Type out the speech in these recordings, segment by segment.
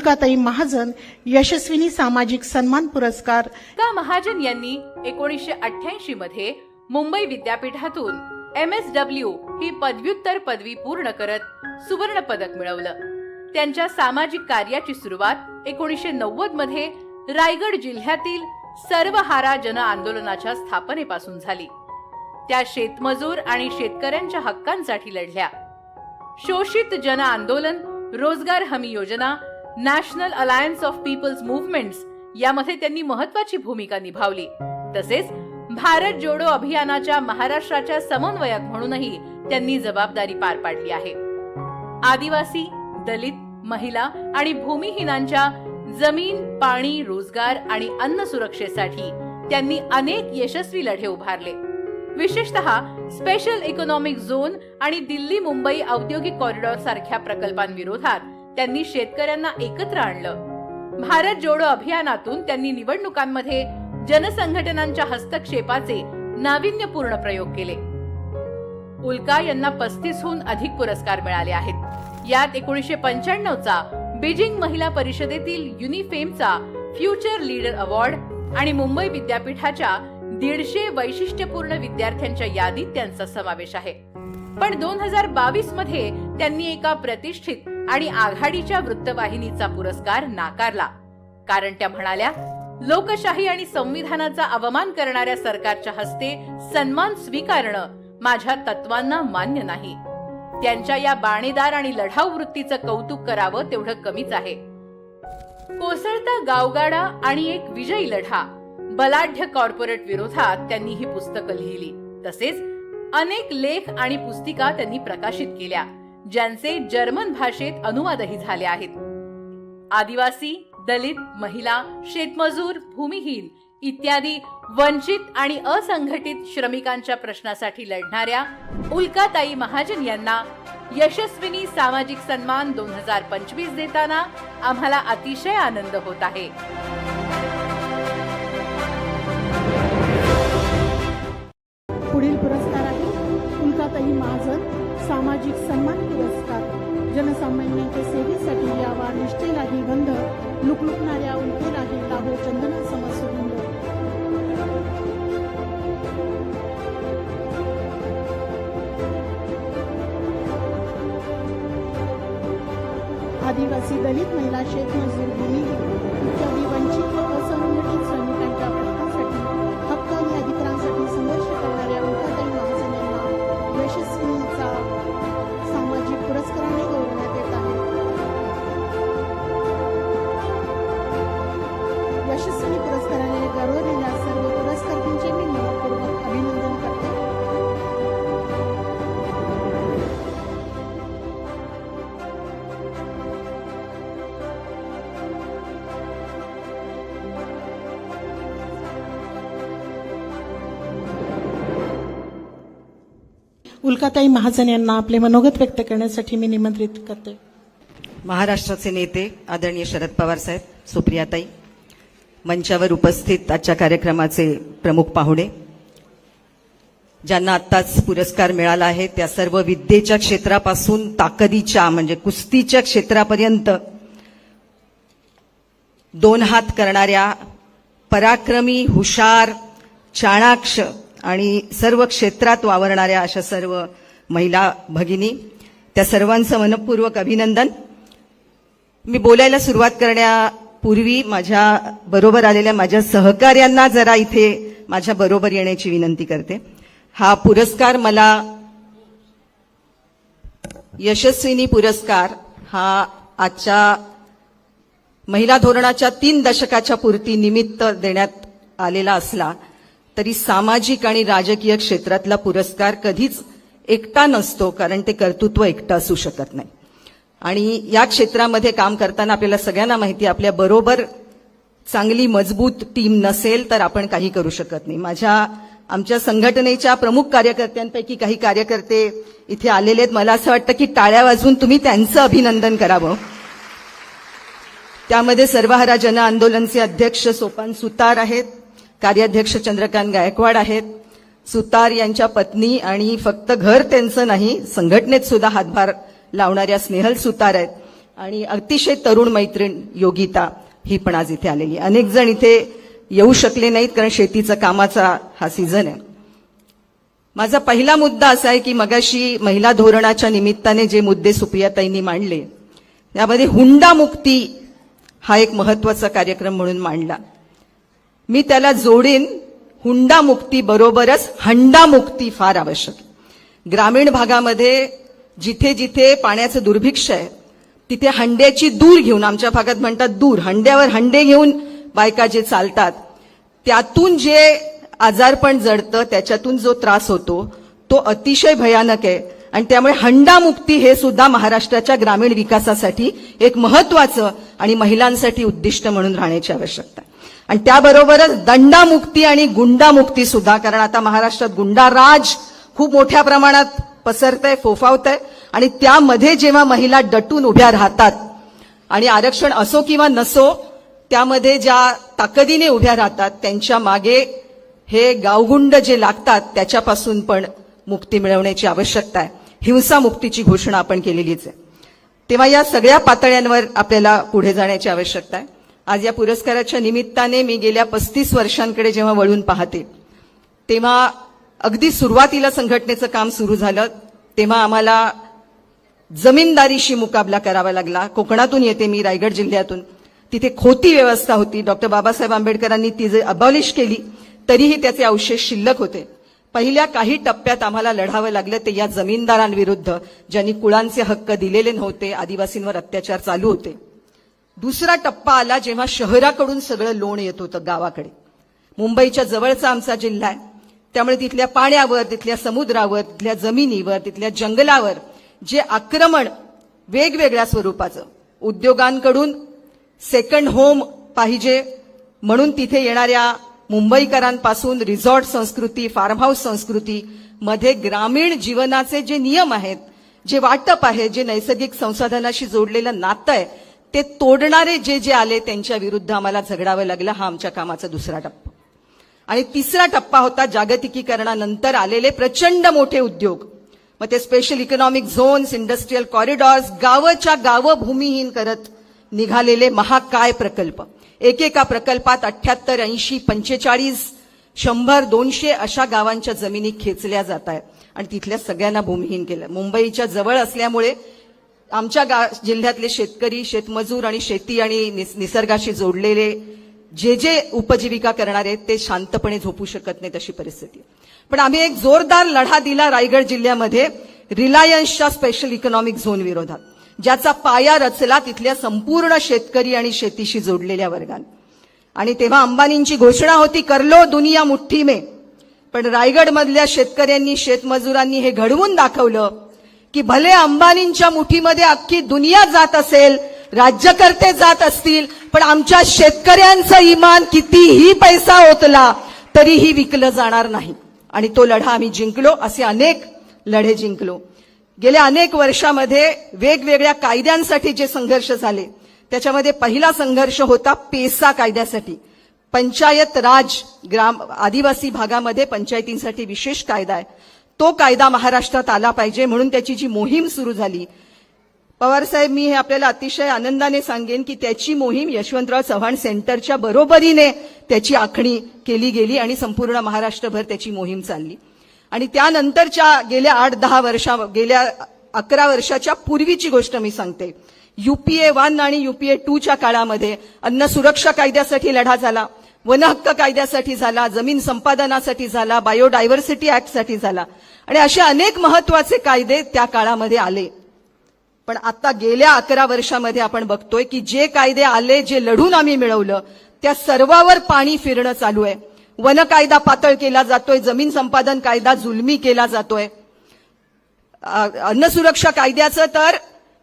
उल्काताई महाजन यशस्विनी सामाजिक सन्मान पुरस्कार. का महाजन यांनी एकोणीसशे अठ्ठ्याऐंशी मध्ये मुंबई विद्यापीठातून एम एस डब्ल्यू ही पदव्युत्तर पदवी पूर्ण करत सुवर्ण पदक मिळवलं. त्यांच्या सामाजिक कार्याची सुरुवात एकोणीसशे नव्वदमध्ये रायगड जिल्ह्यातील सर्वहारा जन आंदोलनाच्या स्थापनेपासून झाली. त्या शेतमजूर आणि शेतकऱ्यांच्या हक्कांसाठी लढल्या. शोषित जन आंदोलन रोजगार हमी योजना national alliance of people's movements यामध्ये त्यांनी महत्वाची भूमिका निभावली. तसेच भारत जोडो अभियानाच्या महाराष्ट्राच्या समन्वयक म्हणूनही त्यांनी जबाबदारी पार पाडली आहे. आदिवासी दलित महिला आणि भूमिहीनांच्या जमीन पाणी रोजगार आणि अन्न सुरक्षेसाठी त्यांनी अनेक यशस्वी लढे उभारले. विशेषतः स्पेशल इकॉनॉमिक झोन आणि दिल्ली मुंबई औद्योगिक कॉरिडॉर सारख्या प्रकल्पांविरोधात त्यांनी शेतकऱ्यांना एकत्र आणलं. भारत जोडो अभियानातून त्यांनी निवडणुकांमध्ये जनसंघटनांच्या हस्तक्षेपाचे नाविन्यपूर्ण प्रयोग केले. उल्का यांना पस्तीसहून अधिक पुरस्कार मिळाले आहेत. यात एकोणीसशे पंच्याण्णवचा बीजिंग महिला परिषदेतील युनिफेमचा फ्युचर लीडर अवॉर्ड आणि मुंबई विद्यापीठाच्या दीडशे वैशिष्ट्यपूर्ण विद्यार्थ्यांच्या यादीत त्यांचा समावेश आहे. पण दोन हजार बावीसमध्ये त्यांनी एका प्रतिष्ठित आणि आघाडीच्या वृत्तवाहिनीचा पुरस्कार नाकारला. कारण त्या म्हणाल्या लोकशाही आणि संविधानाचा अवमान करणाऱ्या सरकारच्या हस्ते सन्मान स्वीकारणं माझ्या तत्वांना मान्य नाही. त्यांच्या या बाणेदार आणि लढाऊ वृत्तीचं कौतुक करावं तेवढं कमीच आहे. कोसळता गावगाडा आणि एक विजयी लढा बलाढ्य कॉर्पोरेट विरोधात त्यांनी ही पुस्तकं लिहिली. तसेच अनेक लेख आणि पुस्तिका त्यांनी प्रकाशित केल्या. ज्यांचे जर्मन भाषेत अनुवादही झाले आहेत. आदिवासी दलित महिला शेतमजूर भूमिहीन इत्यादी वंचित आणि असंघटित श्रमिकांच्या प्रश्नासाठी लढणाऱ्या उल्काताई महाजन यांना यशस्विनी सामाजिक सन्मान दोन हजार पंचवीस देताना आम्हाला अतिशय आनंद होत आहे. सामाजिक सन्मान पुरस्कार जनसामान्यांच्या सेवेसाठी यावा निष्ठेलाही गंध लुकलुकणाऱ्या उलटेलाही लाभो चंदना समसुगंध आदिवासी दलित महिला शेतमजूर भूमी इत्यादी वंचित व असंघटित श्रमिकांच्या उल्काताई महाजन यांना आपले मनोगत व्यक्त करण्यासाठी मी निमंत्रित करते महाराष्ट्राचे नेते आदरणीय शरद पवार साहेब सुप्रियाताई मंचावर उपस्थित आजच्या कार्यक्रमाचे प्रमुख पाहुणे ज्यांना आत्ताच पुरस्कार मिळाला आहे त्या सर्व विद्येच्या क्षेत्रापासून ताकदीच्या म्हणजे कुस्तीच्या क्षेत्रापर्यंत दोन हात करणाऱ्या पराक्रमी हुशार चाणाक्ष आणि सर्व क्षेत्रात वावरणाऱ्या अशा सर्व महिला भगिनी त्या सर्वांचं मनपूर्वक अभिनंदन. मी बोलायला सुरुवात करण्यापूर्वी माझ्या बरोबर आलेल्या माझ्या सहकार्यांना जरा इथे माझ्या बरोबर येण्याची विनंती करते. हा पुरस्कार मला यशस्विनी पुरस्कार हा आजच्या महिला धोरणाच्या तीन दशकाच्या पूर्ती निमित्त देण्यात आलेला असला तरी सामाजिक आणि राजकीय क्षेत्रातला पुरस्कार कधीच एकटा नसतो कारण ते कर्तृत्व एकटं असू शकत नाही. आणि या क्षेत्रामध्ये काम करताना आपल्याला सगळ्यांना माहिती आपल्या बरोबर चांगली मजबूत टीम नसेल तर आपण काही करू शकत नाही. माझ्या आमच्या संघटनेच्या प्रमुख कार्यकर्त्यांपैकी काही कार्यकर्ते इथे आलेले आहेत. मला असं वाटतं की टाळ्या वाजून तुम्ही त्यांचं अभिनंदन करावं. त्यामध्ये सर्वहारा जन आंदोलनचे अध्यक्ष सोपान सुतार आहेत. कार्याध्यक्ष चंद्रकांत गायकवाड आहेत. सुतार यांच्या पत्नी आणि फक्त घर त्यांचं नाही संघटनेत सुद्धा हातभार लावणाऱ्या स्नेहल सुतार आहेत. आणि अतिशय तरुण मैत्रीण योगिता ही पण आज इथे आलेली अनेक जण इथे येऊ शकले नाहीत कारण शेतीचा कामाचा हा सीझन आहे. माझा पहिला मुद्दा असा आहे की मगाशी महिला धोरणाच्या निमित्ताने जे मुद्दे सुप्रियाताईंनी मांडले त्यामध्ये हुंडा मुक्ती हा एक महत्त्वाचा कार्यक्रम म्हणून मांडला. मी त्याला जोडीन हुंडा मुक्ती बरोबरच हंडा मुक्ती फार आवश्यक ग्रामीण भागामध्ये जिथे जिथे पाण्याचं दुर्भिक्ष आहे तिथे हंड्याची दूर घेऊन आमच्या भागात म्हणतात दूर हंड्यावर हंडे घेऊन बायका जे चालतात त्यातून जे आजारपण जडतं त्याच्यातून जो त्रास होतो तो अतिशय भयानक आहे आणि त्यामुळे हंडामुक्ती हे सुद्धा महाराष्ट्राच्या ग्रामीण विकासासाठी एक महत्वाचं आणि महिलांसाठी उद्दिष्ट म्हणून राहण्याची आवश्यकता आहे. आणि त्याबरोबरच दंडामुक्ती आणि गुंडामुक्ती सुद्धा. कारण आता महाराष्ट्रात गुंडाराज खूप मोठ्या प्रमाणात पसरत आहे फोफावत आहे आणि त्यामध्ये जेव्हा महिला डटून उभ्या राहतात आणि आरक्षण असो किंवा नसो त्यामध्ये ज्या ताकदीने उभ्या राहतात त्यांच्या मागे हे गावगुंड जे लागतात त्याच्यापासून पण मुक्ती मिळवण्याची आवश्यकता आहे. हिंसा मुक्तीची घोषणा आपण केलेलीच आहे. तेव्हा या सगळ्या पातळ्यांवर आपल्याला पुढे जाण्याची आवश्यकता आहे. आज या पुरस्काराच्या निमित्ताने मी गेल्या पस्तीस वर्षांकडे जेव्हा वळून पाहते तेव्हा अगदी सुरुवातीला संघटनेचं काम सुरू झालं तेव्हा आम्हाला जमीनदारीशी मुकाबला करावा लागला. कोकणातून येते मी रायगड जिल्ह्यातून. तिथे खोती व्यवस्था होती. डॉक्टर बाबासाहेब आंबेडकरांनी ती जे अबॉलिश केली तरीही त्याचे अवशेष शिल्लक होते. पहिल्या काही टप्प्यात आम्हाला लढावं लागलं ते या जमीनदारांविरुद्ध ज्यांनी कुळांचे हक्क दिलेले नव्हते आदिवासींवर अत्याचार चालू होते. दुसरा टप्पा आला जेव्हा शहराकडून सगळं लोण येत होतं गावाकडे. मुंबईच्या जवळचा आमचा जिल्हा आहे. त्यामुळे तिथल्या पाण्यावर तिथल्या समुद्रावर तिथल्या जमिनीवर तिथल्या जंगलावर जे आक्रमण वेगवेगळ्या स्वरूपाचं. उद्योगांकडून सेकंड होम पाहिजे म्हणून तिथे येणाऱ्या मुंबईकरांपासून रिसॉर्ट संस्कृती फार्म हाऊस संस्कृती मध्ये ग्रामीण जीवनाचे जे नियम आहेत जे वाटप आहे जे नैसर्गिक संसाधनाशी जोडलेलं नातं आहे ते तोडणारे जे जे आले त्यांच्या विरुद्ध आम्हाला झगडावं लागलं हा आमच्या कामाचा दुसरा टप्पा. आणि तिसरा टप्पा होता जागतिकीकरणानंतर आलेले प्रचंड मोठे उद्योग. मग ते special economic zones industrial corridors गावच्या गावं भूमिहीन करत निघालेले महाकाय प्रकल्प. एकेका प्रकल्पात अठ्याहत्तर ऐंशी पंचेचाळीस शंभर दोनशे अशा गावांच्या जमिनी खेचल्या जात आहेत आणि तिथल्या सगळ्यांना भूमिहीन केलं. मुंबईच्या जवळ असल्यामुळे आमच्या गा जिल्ह्यातले शेतकरी शेतमजूर आणि शेती आणि निस- निसर्गाशी जोडलेले जे जे उपजीविका करणारे आहेत ते शांतपणे झोपू शकत नाही तशी परिस्थिती पण आम्ही एक जोरदार लढा दिला रायगड जिल्ह्यामध्ये रिलायन्सच्या स्पेशल इकॉनॉमिक झोन विरोधात ज्याचा पाया रचला तिथल्या संपूर्ण शेतकरी आणि शेतीशी जोडलेल्या वर्गाने. आणि तेव्हा अंबानींची घोषणा होती करलो दुनिया मुठ्ठी मे. पण रायगडमधल्या शेतकऱ्यांनी शेतमजुरांनी हे घडवून दाखवलं की भले अंबानींच्या मुठीमध्ये अख्खी दुनिया जात असेल राज्यकर्ते जात असतील पण आमच्या शेतकऱ्यांचं इमान कितीही पैसा ओतला तरीही विकलं जाणार नाही. आणि तो लढा आम्ही जिंकलो असे अनेक लढे जिंकलो. गेल्या अनेक वर्षामध्ये वेगवेगळ्या कायद्यांसाठी जे संघर्ष झाले त्याच्यामध्ये पहिला संघर्ष होता पेसा कायद्यासाठी. पंचायत राज ग्राम आदिवासी भागामध्ये पंचायतींसाठी विशेष कायदा आहे. तो कायदा महाराष्ट्रात आला पाहिजे म्हणून त्याची जी मोहीम सुरू झाली. पवारसाहेब मी हे आपल्याला अतिशय आनंदाने सांगेन की त्याची मोहीम यशवंतराव चव्हाण सेंटरच्या बरोबरीने त्याची आखणी केली गेली आणि संपूर्ण महाराष्ट्रभर त्याची मोहीम चालली. आणि त्यानंतरच्या गेल्या आठ दहा वर्षा गेल्या अकरा वर्षाच्या पूर्वीची गोष्ट मी सांगते. युपीए वन आणि युपीए टूच्या काळामध्ये अन्न सुरक्षा कायद्यासाठी लढा झाला. वनहक्क कायद्यासाठी झाला जमीन संपादनासाठी झाला बायोडायव्हर्सिटी ऍक्टसाठी झाला. आणि असे अनेक महत्त्वाचे कायदे त्या काळामध्ये आले. पण आता गेल्या अकरा वर्षामध्ये आपण बघतोय की जे कायदे आले जे लढून आम्ही मिळवलं त्या सर्वावर पाणी फिरणं चालू आहे. वन कायदा पातळ केला जातोय जमीन संपादन कायदा जुलमी केला जातोय. अन्न सुरक्षा कायद्याचं तर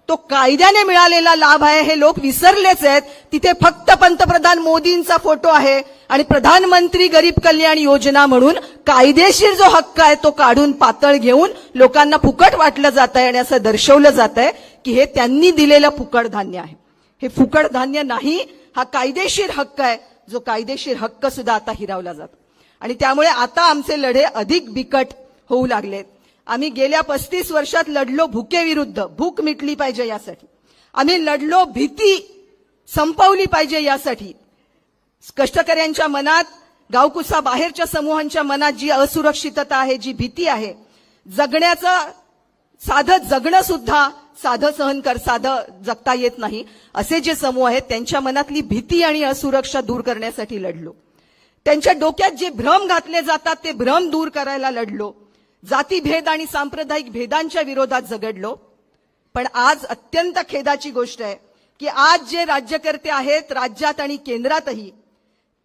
तो कायद्याने मिळालेला लाभ आहे हे लोक विसरलेच आहेत. तिथे फक्त पंतप्रधान मोदींचा फोटो आहे आणि प्रधानमंत्री गरीब कल्याण योजना म्हणून कायदेशीर जो हक्क आहे तो काढून पातळ घेऊन लोकांना फुकट वाटलं जात आहे आणि असं दर्शवलं जात आहे की हे त्यांनी दिलेलं फुकट धान्य आहे. हे फुकट धान्य नाही हा कायदेशीर हक्क आहे. जो कायदेशीर हक्क सुद्धा आता हिरावला जातो. आणि त्यामुळे आता आमचे लढे अधिक बिकट होऊ लागलेत. आम्ही गेल्या पस्तीस वर्षात लढलो भुकेविरुद्ध. भूक मिटली पाहिजे यासाठी. आम्ही लढलो भीती संपवली पाहिजे यासाठी. कष्टकऱ्यांच्या मनात गावकुसा बाहेरच्या समूहांच्या मनात जी असुरक्षितता आहे जी भीती आहे जगण्याचं साधं जगणं सुद्धा साधं सहन कर साधं जगता येत नाही असे जे समूह आहेत त्यांच्या मनातली भीती आणि असुरक्षा दूर करण्यासाठी लढलो. त्यांच्या डोक्यात जे भ्रम घातले जातात ते भ्रम दूर करायला लढलो. जातीभेद आणि सांप्रदायिक भेदांच्या विरोधात झगडलो. पण आज अत्यंत खेदाची गोष्ट आहे की आज जे राज्यकर्ते आहेत राज्यात आणि केंद्रातही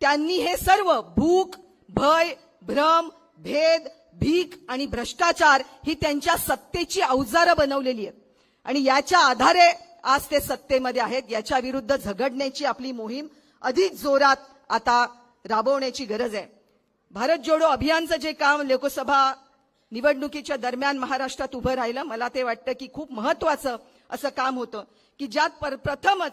त्यांनी हे सर्व भूक भय भ्रम भेद भीक आणि भ्रष्टाचार ही त्यांच्या सत्तेची अवजारं बनवलेली आहेत. आणि याच्या आधारे आज ते सत्तेमध्ये आहेत. याच्या विरुद्ध झगडण्याची आपली मोहीम अधिक जोरात आता राबवण्याची गरज आहे. भारत जोडो अभियानचं जे काम लोकसभा निवडणुकीच्या दरम्यान महाराष्ट्रात उभं राहिलं मला ते वाटतं की खूप महत्वाचं असं काम होतं की ज्यात पर- प्रथमच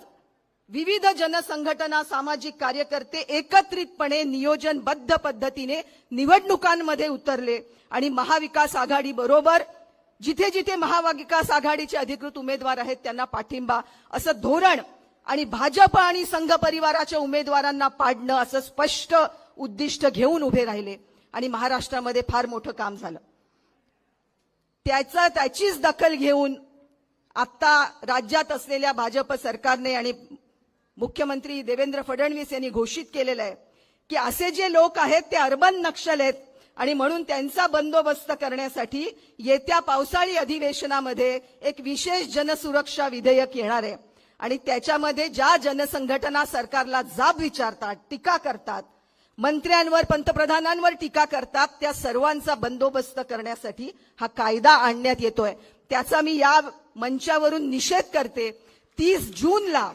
विविध जनसंघटना सामाजिक कार्यकर्ते एकत्रितपणे नियोजनबद्ध पद्धतीने निवडणुकांमध्ये उतरले आणि महाविकास आघाडी बरोबर जिथे जिथे महाविकास आघाडीचे अधिकृत उमेदवार आहेत त्यांना पाठिंबा असं धोरण आणि भाजप आणि संघ परिवाराच्या उमेदवारांना पाडणं असं स्पष्ट उद्दिष्ट घेऊन उभे राहिले आणि महाराष्ट्रामध्ये फार मोठं काम झालं. त्याचा त्याचीच दखल घेऊन आता राज्यात असलेल्या भाजप सरकारने आणि मुख्यमंत्री देवेंद्र फडणवीस यांनी घोषित केलेलं आहे की असे जे लोक आहेत ते अर्बन नक्षल आहेत आणि म्हणून त्यांचा बंदोबस्त करण्यासाठी येत्या पावसाळी अधिवेशनामध्ये एक विशेष जनसुरक्षा विधेयक येणार आहे. आणि त्याच्यामध्ये ज्या जनसंघटना सरकारला जाब विचारतात टीका करतात मंत्र्यांवर पंतप्रधानांवर टीका करतात त्या सर्वांचा बंदोबस्त करण्यासाठी हा कायदा आणण्यात येतोय. त्याचा मी या मंचावरून निषेध करते. तीस जूनला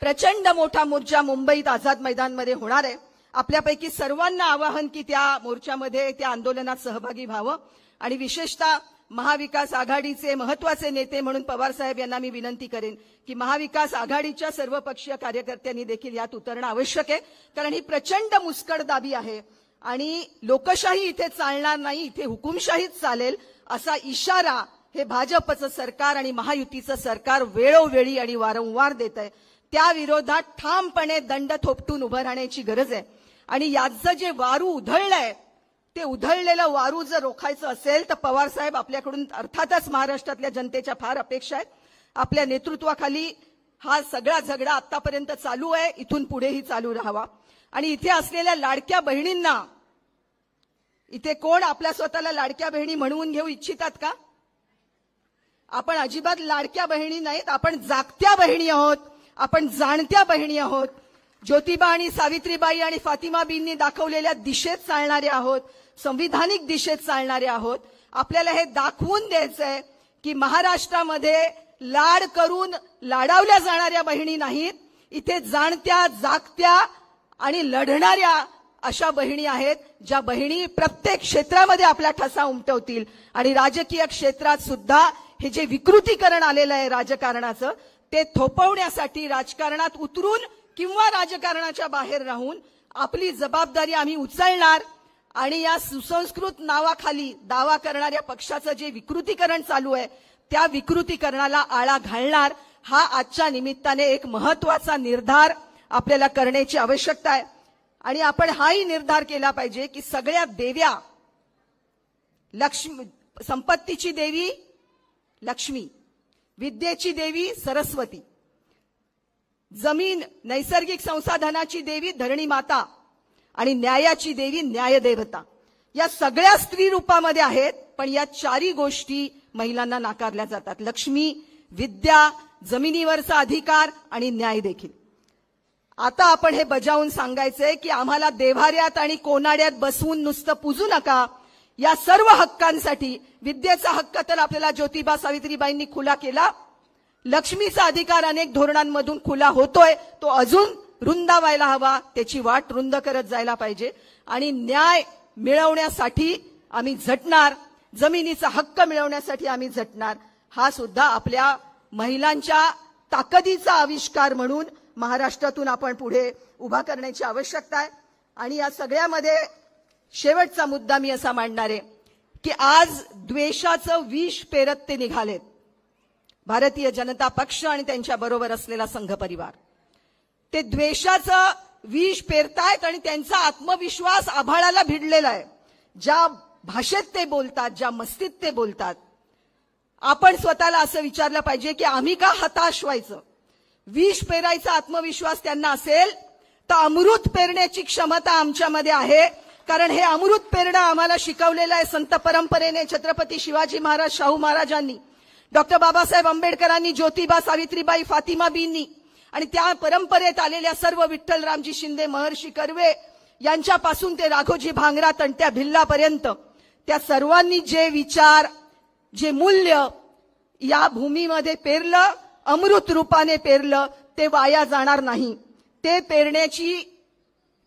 प्रचंड मोठा मोर्चा मुंबईत आझाद मैदानमध्ये होणार आहे. आपल्यापैकी सर्वांना आवाहन की त्या मोर्चामध्ये त्या आंदोलनात सहभागी व्हावं. आणि विशेषतः महाविकास आघाडीचे महत्त्वाचे नेते म्हणून पवार साहेब यांना मी विनंती करेन की महाविकास आघाडीच्या सर्व पक्षीय कार्यकर्त्यांनी देखील यात उतरणं आवश्यक आहे. कारण ही प्रचंड मुस्कटदाबी आहे आणि लोकशाही इथे चालणार नाही इथे हुकुमशाहीच चालेल असा इशारा हे भाजपचं सरकार आणि महायुतीचं सरकार वेळोवेळी आणि वारंवार देत आहे. त्या विरोधात ठामपणे दंड थोपटून उभं राहण्याची गरज आहे. आणि याचं जे वारू उधळलंय ते उधळलेलं वारू जर रोखायचं असेल तर पवार साहेब आपल्याकडून अर्थातच महाराष्ट्रातल्या जनतेच्या फार अपेक्षा आहेत. आपल्या नेतृत्वाखाली हा सगळा झगडा आतापर्यंत चालू आहे. इथून पुढेही चालू राहावा. आणि इथे असलेल्या लाडक्या बहिणींना इथे कोण आपल्या स्वतःला लाडक्या बहिणी म्हणवून घेऊ इच्छितात का? आपण अजिबात लाडक्या बहिणी नाहीत. आपण जागत्या बहिणी आहोत. आपण जाणत्या बहिणी आहोत. ज्योतिबा आणि सावित्रीबाई आणि फातिमाबींनी दाखवलेल्या दिशेत चालणारे आहोत. संविधानिक दिशेत चालणारे आहोत. आपल्याला हे दाखवून द्यायचंय की महाराष्ट्रामध्ये लाड करून लाडावल्या जाणाऱ्या बहिणी नाहीत. इथे जाणत्या जागत्या आणि लढणाऱ्या अशा बहिणी आहेत ज्या बहिणी प्रत्येक क्षेत्रामध्ये आपला ठसा उमटवतील. आणि राजकीय क्षेत्रात सुद्धा हे जे विकृतीकरण आलेलं आहे राजकारणाचं ते थोपवण्यासाठी राजकारणात उतरून किंवा राजकारणाच्या बाहेर राहून आपली जबाबदारी आम्ही उचलणार आणि या सुसंस्कृत नावाखाली दावा करणाऱ्या पक्षाचं जे विकृतीकरण चालू आहे त्या विकृतीकरणाला आळा घालणार हा आजच्या निमित्ताने एक महत्त्वाचा निर्धार आपल्याला करण्याची आवश्यकता आहे. आणि आपण हाही निर्धार केला पाहिजे की सगळ्या देव्या लक्ष्मी संपत्तीची देवी लक्ष्मी विद्येची देवी सरस्वती जमीन नैसर्गिक संसाधनाची देवी धरणी माता आणि न्यायाची देवी न्यायदेवता. या सगळ्या स्त्री रूपामध्ये आहेत पण या चारी गोष्टी महिलांना नाकारल्या जातात. लक्ष्मी विद्या जमिनीवरचा अधिकार आणि न्याय देखील. आता आपण हे बजावून सांगायचंय की आम्हाला देव्हाऱ्यात आणि कोनाड्यात बसवून नुसतं पूजू नका. या सर्व हक्कांसाठी विद्येचा हक्क तर आपल्याला ज्योतिबा सावित्रीबाईंनी खुला केला. लक्ष्मीचा अधिकार अनेक धोरणांमधून खुला होतोय. तो अजून रुंदावायला हवा त्याची वाट रुंद करत जायला पाहिजे. आणि न्याय मिळवण्यासाठी आम्ही झटणार जमिनीचा हक्क मिळवण्यासाठी आम्ही झटणार. हा सुद्धा आपल्या महिलांच्या ताकदीचा आविष्कार म्हणून महाराष्ट्रातून आपण पुढे उभा करण्याची आवश्यकता आहे. आणि या सगळ्यामध्ये शेवटचा मुद्दा मी असा मांडणार आहे की आज द्वेषाचं विष पेरत ते निघालेत. भारतीय जनता पक्ष आणि त्यांच्या बरोबर असलेला संघ परिवार. ते द्वेषाचं विष पेरतायत आणि त्यांचा आत्मविश्वास आभाळाला भिडलेला आहे. ज्या भाषेत ते बोलतात ज्या मस्तीत ते बोलतात आपण स्वतःला असं विचारलं पाहिजे की आम्ही का हताश व्हायचं? विष पेरायचा आत्मविश्वास त्यांना असेल तर अमृत पेरण्याची क्षमता आमच्यामध्ये आहे. कारण हे अमृत पेरणं आम्हाला शिकवलेलं आहे संत परंपरेने छत्रपती शिवाजी महाराज शाहू महाराजांनी. डॉक्टर बाबासाहेब आंबेडकरांनी ज्योतिबा सावित्रीबाई फातिमा बींनी आणि त्या परंपरेत आलेल्या सर्व विठ्ठलरामजी शिंदे महर्षी कर्वे यांच्यापासून ते राघोजी भांगरा तंट्या भिल्लापर्यंत त्या सर्वांनी जे विचार जे मूल्य या भूमीमध्ये पेरलं अमृत रूपाने पेरलं ते वाया जाणार नाही. ते पेरण्याची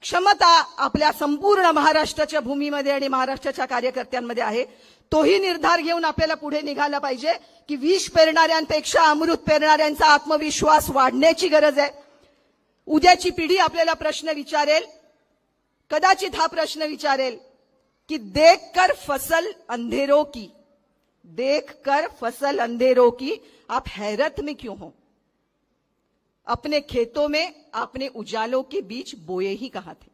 क्षमता आपल्या संपूर्ण महाराष्ट्राच्या भूमीमध्ये आणि महाराष्ट्राच्या कार्यकर्त्यांमध्ये आहे. तोही निर्धार घेऊन आपल्याला पुढे निघाला पाहिजे की विष पेरणाऱ्यांपेक्षा अमृत पेरणाऱ्यांचा आत्मविश्वास वाढण्याची गरज आहे. उद्याची पिढी आपल्याला प्रश्न विचारेल कदाचित हा प्रश्न विचारेल की देख कर फसल अंधेरों की. देख कर फसल अंधेरों की. आप हैरत में क्यों हो? अपने खेतों में आपने उजालों के बीच बोये ही कहा थे?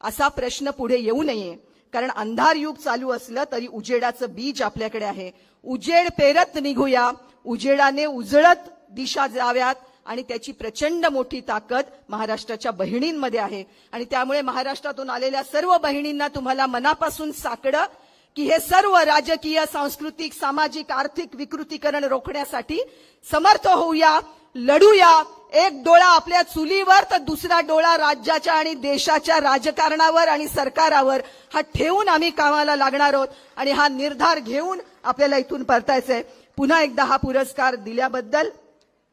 असा प्रश्न पुढे येऊ नये. कारण अंधार युग चालू असलं तरी उजेडाचं बीज आपल्याकडे आहे. उजेड पेरत निघूया. उजेडाने उजळत दिशा जाव्यात आणि त्याची प्रचंड मोठी ताकद महाराष्ट्राच्या बहिणींमध्ये आहे. आणि त्यामुळे महाराष्ट्रातून आलेल्या सर्व बहिणींना तुम्हाला मनापासून साकडं की हे सर्व राजकीय सांस्कृतिक सामाजिक आर्थिक विकृतीकरण रोखण्यासाठी समर्थ होऊया लढूया. एक डोळा आपल्या चुलीवर तर दुसरा डोळा राज्याच्या आणि देशाच्या राजकारणावर आणि सरकारावर. हा ठेवून आम्ही कामाला लागणार आहोत आणि हा निर्धार घेऊन आपल्याला इथून परतायचंय. पुन्हा एकदा हा पुरस्कार दिल्याबद्दल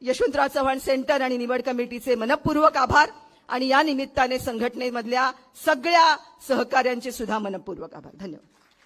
यशवंतराव चव्हाण सेंटर आणि निवड कमिटीचे मनपूर्वक आभार आणि या निमित्ताने संघटनेमधल्या सगळ्या सहकाऱ्यांचे सुद्धा मनपूर्वक आभार. धन्यवाद.